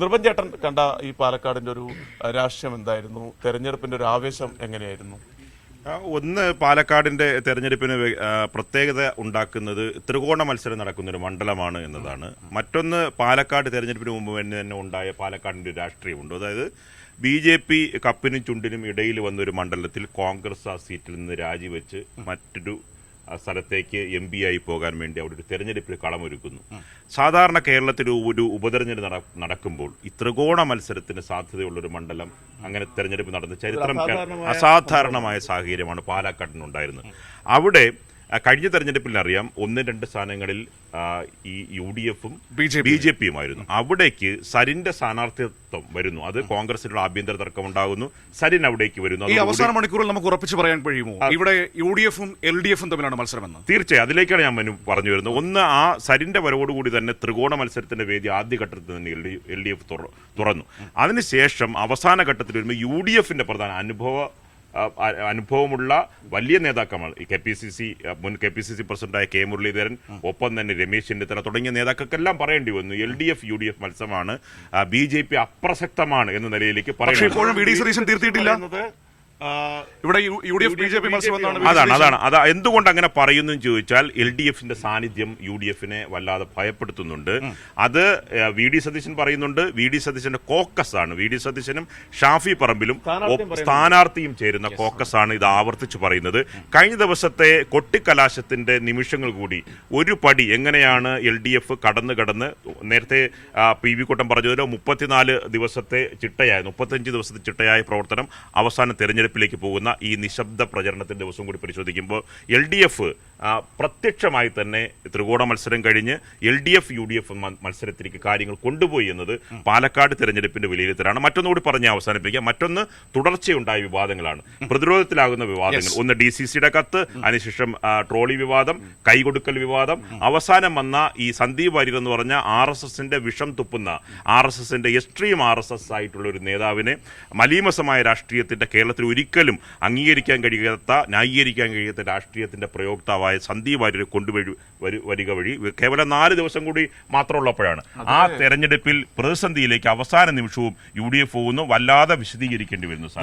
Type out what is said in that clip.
നിർഭൻ ചേട്ടൻ കണ്ട ഈ പാലക്കാടിന്റെ ഒരു രാഷ്ട്രീയം എന്തായിരുന്നു? തെരഞ്ഞെടുപ്പിന്റെ ഒരു ആവേശം എങ്ങനെയായിരുന്നു? ഒന്ന് പാലക്കാടിന്റെ തെരഞ്ഞെടുപ്പിന് പ്രത്യേകത ഉണ്ടാക്കുന്നത് ത്രികോണ മത്സരം നടക്കുന്ന ഒരു മണ്ഡലമാണ് എന്നതാണ്. മറ്റൊന്ന് പാലക്കാട് തെരഞ്ഞെടുപ്പിന് മുമ്പ് തന്നെ ഉണ്ടായ പാലക്കാടിന്റെ ഒരു രാഷ്ട്രീയമുണ്ട്. അതായത് ബി ജെ പി കപ്പിനും ചുണ്ടിനും ഇടയിൽ വന്നൊരു മണ്ഡലത്തിൽ കോൺഗ്രസ് ആ സീറ്റിൽ നിന്ന് രാജിവെച്ച് മറ്റൊരു സ്ഥലത്തേക്ക് എം പി ആയി പോകാൻ വേണ്ടി അവിടെ ഒരു തെരഞ്ഞെടുപ്പിൽ കളമൊരുക്കുന്നു. സാധാരണ കേരളത്തിൽ ഒരു ഉപതെരഞ്ഞെടുപ്പ് നടക്കുമ്പോൾ ഈ ത്രികോണ മത്സരത്തിന് സാധ്യതയുള്ള ഒരു മണ്ഡലം അങ്ങനെ തെരഞ്ഞെടുപ്പ് നടന്ന ചരിത്രം അസാധാരണമായ സാഹചര്യമാണ് പാലക്കാടിനുണ്ടായിരുന്നത് അവിടെ കഴിഞ്ഞ തെരഞ്ഞെടുപ്പിൽ അറിയാം ഒന്ന് രണ്ട് സ്ഥാനങ്ങളിൽ ഈ യു ഡി എഫും ബി ജെ പിയുമായിരുന്നു അവിടേക്ക് സരിന്റെ സ്ഥാനാർത്ഥിത്വം വരുന്നു. അത് കോൺഗ്രസിനുള്ള ആഭ്യന്തര തർക്കം ഉണ്ടാകുന്നു സരിൻ അവിടേക്ക് വരുന്നു. ഈ അവസാന മണിക്കൂറിൽ നമുക്ക് ഉറപ്പിച്ച് പറയാൻ കഴിയുമോ? ഇവിടെ യു ഡി എഫും എൽ ഡി എഫും തമ്മിലാണ് മത്സരമെന്ന്. തീർച്ചയായും. അതിലേക്കാണ് ഞാൻ മനു പറഞ്ഞു വരുന്നത്. ഒന്ന് ആ സരിന്റെ വരവോടുകൂടി തന്നെ ത്രികോണ മത്സരത്തിന്റെ വേദി ആദ്യഘട്ടത്തിൽ തന്നെ എൽ ഡി എഫ് തുറന്നു. അതിനുശേഷം അവസാന ഘട്ടത്തിൽ വരുമ്പോൾ യു ഡി എഫിന്റെ പ്രധാന അനുഭവ അനുഭവമുള്ള വലിയ നേതാക്കളാണ്. ഈ കെ പി സി സി മുൻ കെ പി സി സി പ്രസിഡന്റായ കെ മുരളീധരൻ ഒപ്പം തന്നെ രമേശ് ചെന്നിത്തല തുടങ്ങിയ നേതാക്കൾക്കെല്ലാം പറയേണ്ടി വന്നു. L D F U D F മത്സരമാണ്. ബി ജെ പി അപ്രസക്തമാണ് എന്ന നിലയിലേക്ക് പറയുന്നത് ഇവിടെ U D F B J P മത്സരം അതാണ് അതാണ്. അത് എന്തുകൊണ്ട് അങ്ങനെ പറയുന്നു എന്ന് ചോദിച്ചാൽ എൽ ഡി എഫിന്റെ സാന്നിധ്യം യു ഡി എഫിനെ വല്ലാതെ ഭയപ്പെടുത്തുന്നുണ്ട്. അത് വി ഡി സതീശൻ പറയുന്നുണ്ട്. വി ഡി സതീശന്റെ കോക്കസ് ആണ്. വി ഡി സതീശനും ഷാഫി പറമ്പിലും സ്ഥാനാർത്ഥിയും ചേരുന്ന കോക്കസ് ആണ് ഇത് ആവർത്തിച്ച് പറയുന്നത്. കഴിഞ്ഞ ദിവസത്തെ കൊട്ടിക്കലാശത്തിന്റെ നിമിഷങ്ങൾ കൂടി ഒരു പടി എങ്ങനെയാണ് എൽ ഡി എഫ് കടന്ന് കടന്ന് നേരത്തെ പി വി കുട്ടം പറഞ്ഞതിലോ മുപ്പത്തിനാല് ദിവസത്തെ ചിട്ടയായ മുപ്പത്തഞ്ച് ദിവസത്തെ ചിട്ടയായ പ്രവർത്തനം അവസാനം അവസാന തെരഞ്ഞെടുപ്പിലേക്ക് പോകുന്ന ഈ നിശബ്ദ പ്രചരണത്തിന്റെ ദിവസം കൂടി പരിശോധിക്കുമ്പോൾ എൽ ഡി എഫ് പ്രത്യക്ഷമായി തന്നെ ത്രികോണ മത്സരം കഴിഞ്ഞ് L D F U D F മത്സരത്തിലേക്ക് കാര്യങ്ങൾ കൊണ്ടുപോയി എന്നത് പാലക്കാട് തെരഞ്ഞെടുപ്പിന്റെ വിലയിരുത്തലാണ്. മറ്റൊന്നുകൂടി പറഞ്ഞ് അവസാനിപ്പിക്കാം. മറ്റൊന്ന് തുടർച്ചയുണ്ടായ വിവാദങ്ങളാണ്. പ്രതിരോധത്തിലാകുന്ന വിവാദങ്ങൾ. ഒന്ന് ഡി സി സിയുടെ കത്ത് അതിനുശേഷം ട്രോളി വിവാദം കൈകൊടുക്കൽ വിവാദം. അവസാനം വന്ന ഈ സന്ദീപ് വാര്യർ എന്ന് പറഞ്ഞ ആർ എസ് എസിന്റെ വിഷം തുപ്പുന്ന ആർ എസ് എസിന്റെ എക്സ്ട്രീം ആർ എസ് എസ് ആയിട്ടുള്ള ഒരു നേതാവിനെ മലീമസമായ രാഷ്ട്രീയത്തിന്റെ കേരളത്തിൽ ഒരിക്കലും അംഗീകരിക്കാൻ കഴിയാത്ത ന്യായീകരിക്കാൻ കഴിയാത്ത രാഷ്ട്രീയത്തിന്റെ പ്രയോക്താവായ സന്ദീപ് വാര്യരെ കൊണ്ടുവരു വരു- വരിക വഴി കേവലം നാല് ദിവസം കൂടി മാത്രമുള്ളപ്പോഴാണ്. ആ തെരഞ്ഞെടുപ്പിൽ പ്രതിസന്ധിയിലേക്ക് അവസാന നിമിഷവും യു ഡി എഫ് പോകുന്നു. വല്ലാതെ വിശദീകരിക്കേണ്ടി വരുന്നു